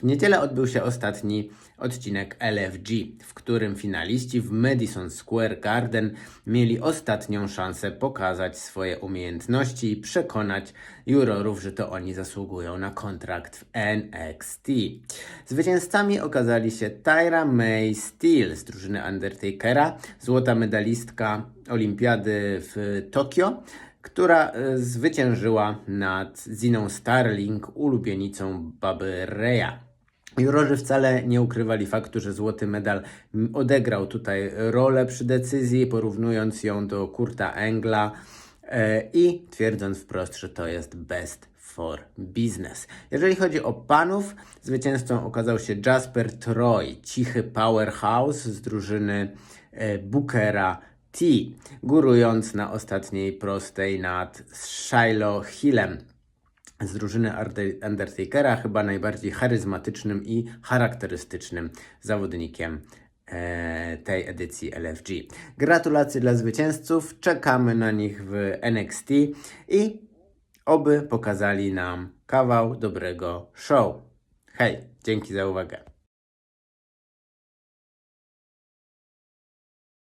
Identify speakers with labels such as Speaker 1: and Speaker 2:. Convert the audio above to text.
Speaker 1: W niedzielę odbył się ostatni odcinek LFG, w którym finaliści w Madison Square Garden mieli ostatnią szansę pokazać swoje umiejętności i przekonać jurorów, że to oni zasługują na kontrakt w NXT. Zwycięzcami okazali się Tyra May Steele z drużyny Undertakera, złota medalistka olimpiady w Tokio, która e, zwyciężyła nad Ziną Starling, ulubienicą Baby Reya. Jurorzy wcale nie ukrywali faktu, że złoty medal odegrał tutaj rolę przy decyzji, porównując ją do Kurta Engla e, i twierdząc wprost, że to jest best for business. Jeżeli chodzi o panów, zwycięzcą okazał się Jasper Troy, cichy powerhouse z drużyny e, Bookera T, górując na ostatniej prostej nad Shiloh Hillem z drużyny Undertakera, chyba najbardziej charyzmatycznym i charakterystycznym zawodnikiem e, tej edycji LFG. Gratulacje dla zwycięzców, czekamy na nich w NXT i oby pokazali nam kawał dobrego show. Hej, dzięki za uwagę.